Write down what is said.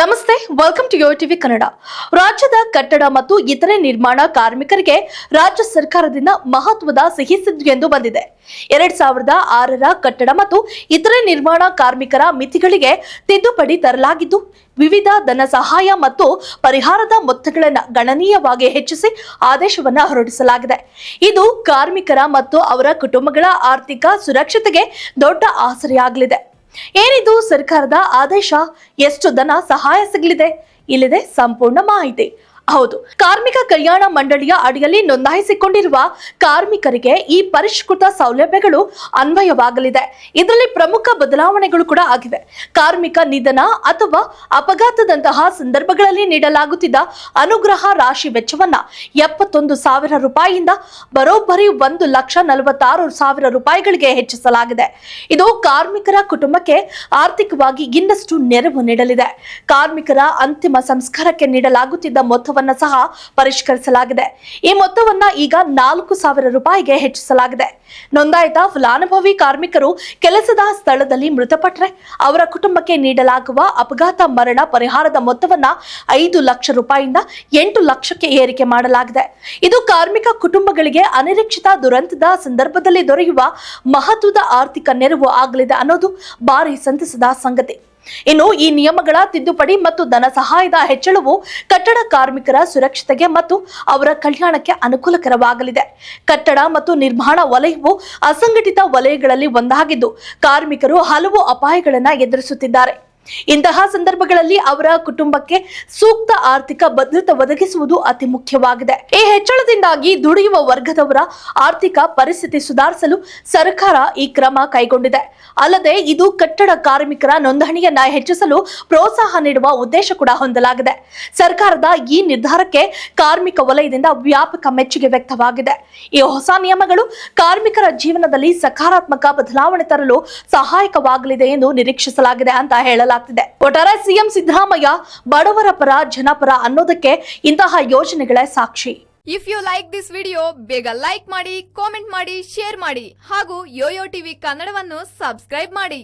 ನಮಸ್ತೆ welcome to Yo TV Kannada ರಾಜ್ಯದ ಕಟ್ಟಡ ಮತ್ತು ಇತರೆ ನಿರ್ಮಾಣ ಕಾರ್ಮಿಕರಿಗೆ ರಾಜ್ಯ ಸರ್ಕಾರದಿಂದ ಮಹತ್ವದ ಸಿಹಿ ಎಂದು ಬಂದಿದೆ. ಎರಡ್ ಸಾವಿರದ ಆರರ ಕಟ್ಟಡ ಮತ್ತು ಇತರೆ ನಿರ್ಮಾಣ ಕಾರ್ಮಿಕರ ಮಿತಿಗಳಿಗೆ ತಿದ್ದುಪಡಿ ತರಲಾಗಿದ್ದು, ವಿವಿಧ ಧನ ಸಹಾಯ ಮತ್ತು ಪರಿಹಾರದ ಮೊತ್ತಗಳನ್ನು ಗಣನೀಯವಾಗಿ ಹೆಚ್ಚಿಸಿ ಆದೇಶವನ್ನು ಹೊರಡಿಸಲಾಗಿದೆ. ಇದು ಕಾರ್ಮಿಕರ ಮತ್ತು ಅವರ ಕುಟುಂಬಗಳ ಆರ್ಥಿಕ ಸುರಕ್ಷತೆಗೆ ದೊಡ್ಡ ಆಸರೆಯಾಗಲಿದೆ. ಏನಿದು ಸರ್ಕಾರದ ಆದೇಶ ಎಷ್ಟು ಧನ ಸಹಾಯ ಸಿಗಲಿದೆ? ಇಲ್ಲಿದೆ ಸಂಪೂರ್ಣ ಮಾಹಿತಿ. ಹೌದು. ಕಾರ್ಮಿಕ ಕಲ್ಯಾಣ ಮಂಡಳಿಯ ಅಡಿಯಲ್ಲಿ ನೋಂದಾಯಿಸಿಕೊಂಡಿರುವ ಕಾರ್ಮಿಕರಿಗೆ ಈ ಪರಿಷ್ಕೃತ ಸೌಲಭ್ಯಗಳು ಅನ್ವಯವಾಗಲಿದೆ. ಇದರಲ್ಲಿ ಪ್ರಮುಖ ಬದಲಾವಣೆಗಳು ಕೂಡ ಆಗಿವೆ. ಕಾರ್ಮಿಕ ನಿಧನ ಅಥವಾ ಅಪಘಾತದಂತಹ ಸಂದರ್ಭಗಳಲ್ಲಿ ನೀಡಲಾಗುತ್ತಿದ್ದ ಅನುಗ್ರಹ ರಾಶಿ ವೆಚ್ಚವನ್ನ ಎಪ್ಪತ್ತೊಂದು ಸಾವಿರ ರೂಪಾಯಿಯಿಂದ ಬರೋಬ್ಬರಿ ಒಂದು ಲಕ್ಷ ನಲವತ್ತಾರು ಸಾವಿರ ರೂಪಾಯಿಗಳಿಗೆ ಹೆಚ್ಚಿಸಲಾಗಿದೆ. ಇದು ಕಾರ್ಮಿಕರ ಕುಟುಂಬಕ್ಕೆ ಆರ್ಥಿಕವಾಗಿ ಇನ್ನಷ್ಟು ನೆರವು ನೀಡಲಿದೆ. ಕಾರ್ಮಿಕರ ಅಂತಿಮ ಸಂಸ್ಕಾರಕ್ಕೆ ನೀಡಲಾಗುತ್ತಿದ್ದ ಮೊತ್ತವನ್ನ ಸಹ ಪರಿಷ್ಕರಿಸಲಾಗಿದೆ. ಈ ಮೊತ್ತವನ್ನ ಈಗ ನಾಲ್ಕು ಸಾವಿರ ರೂಪಾಯಿಗೆ ಹೆಚ್ಚಿಸಲಾಗಿದೆ. ನೋಂದಾಯಿತ ಫಲಾನುಭವಿ ಕಾರ್ಮಿಕರು ಕೆಲಸದ ಸ್ಥಳದಲ್ಲಿ ಮೃತಪಟ್ಟರೆ ಅವರ ಕುಟುಂಬಕ್ಕೆ ನೀಡಲಾಗುವ ಅಪಘಾತ ಮರಣ ಪರಿಹಾರದ ಮೊತ್ತವನ್ನ ಐದು ಲಕ್ಷ ರೂಪಾಯಿಯಿಂದ ಎಂಟು ಲಕ್ಷಕ್ಕೆ ಏರಿಕೆ ಮಾಡಲಾಗಿದೆ. ಇದು ಕಾರ್ಮಿಕ ಕುಟುಂಬಗಳಿಗೆ ಅನಿರೀಕ್ಷಿತ ದುರಂತದ ಸಂದರ್ಭದಲ್ಲಿ ದೊರೆಯುವ ಮಹತ್ವದ ಆರ್ಥಿಕ ನೆರವು ಆಗಲಿದೆ ಅನ್ನೋದು ಭಾರಿ ಸಂತಸದ ಸಂಗತಿ. ಇನ್ನು ಈ ನಿಯಮಗಳ ತಿದ್ದುಪಡಿ ಮತ್ತು ಧನ ಸಹಾಯದ ಹೆಚ್ಚಳವು ಕಟ್ಟಡ ಕಾರ್ಮಿಕರ ಸುರಕ್ಷತೆಗೆ ಮತ್ತು ಅವರ ಕಲ್ಯಾಣಕ್ಕೆ ಅನುಕೂಲಕರವಾಗಲಿದೆ. ಕಟ್ಟಡ ಮತ್ತು ನಿರ್ಮಾಣ ವಲಯವು ಅಸಂಘಟಿತ ವಲಯಗಳಲ್ಲಿ ಒಂದಾಗಿದ್ದು, ಕಾರ್ಮಿಕರು ಹಲವು ಅಪಾಯಗಳನ್ನು ಎದುರಿಸುತ್ತಿದ್ದಾರೆ. ಇಂತಹ ಸಂದರ್ಭಗಳಲ್ಲಿ ಅವರ ಕುಟುಂಬಕ್ಕೆ ಸೂಕ್ತ ಆರ್ಥಿಕ ಭದ್ರತೆ ಒದಗಿಸುವುದು ಅತಿ ಮುಖ್ಯವಾಗಿದೆ. ಈ ಹೆಚ್ಚಳದಿಂದಾಗಿ ದುಡಿಯುವ ವರ್ಗದವರ ಆರ್ಥಿಕ ಪರಿಸ್ಥಿತಿ ಸುಧಾರಿಸಲು ಸರ್ಕಾರ ಈ ಕ್ರಮ ಕೈಗೊಂಡಿದೆ. ಅಲ್ಲದೆ ಇದು ಕಟ್ಟಡ ಕಾರ್ಮಿಕರ ನೋಂದಣಿಯನ್ನ ಹೆಚ್ಚಿಸಲು ಪ್ರೋತ್ಸಾಹ ನೀಡುವ ಉದ್ದೇಶ ಕೂಡ ಹೊಂದಲಾಗಿದೆ. ಸರ್ಕಾರದ ಈ ನಿರ್ಧಾರಕ್ಕೆ ಕಾರ್ಮಿಕ ವಲಯದಿಂದ ವ್ಯಾಪಕ ಮೆಚ್ಚುಗೆ ವ್ಯಕ್ತವಾಗಿದೆ. ಈ ಹೊಸ ನಿಯಮಗಳು ಕಾರ್ಮಿಕರ ಜೀವನದಲ್ಲಿ ಸಕಾರಾತ್ಮಕ ಬದಲಾವಣೆ ತರಲು ಸಹಾಯಕವಾಗಲಿದೆ ಎಂದು ನಿರೀಕ್ಷಿಸಲಾಗಿದೆ ಅಂತ ಹೇಳಲಾಗ್ತಿದೆ ಒಟ್ಟಾರೆ ಸಿಎಂ ಸಿದ್ದರಾಮಯ್ಯ ಬಡವರ ಪರ ಜನಪರ ಅನ್ನೋದಕ್ಕೆ ಇಂತಹ ಯೋಜನೆಗಳೇ ಸಾಕ್ಷಿ. If you like this video ಬೇಗ ಲೈಕ್ ಮಾಡಿ ಕಾಮೆಂಟ್ ಮಾಡಿ ಶೇರ್ ಮಾಡಿ ಹಾಗೂ ಯೋಯೋ ಟಿವಿ ಕನ್ನಡವನ್ನು ಸಬ್ಸ್ಕ್ರೈಬ್ ಮಾಡಿ.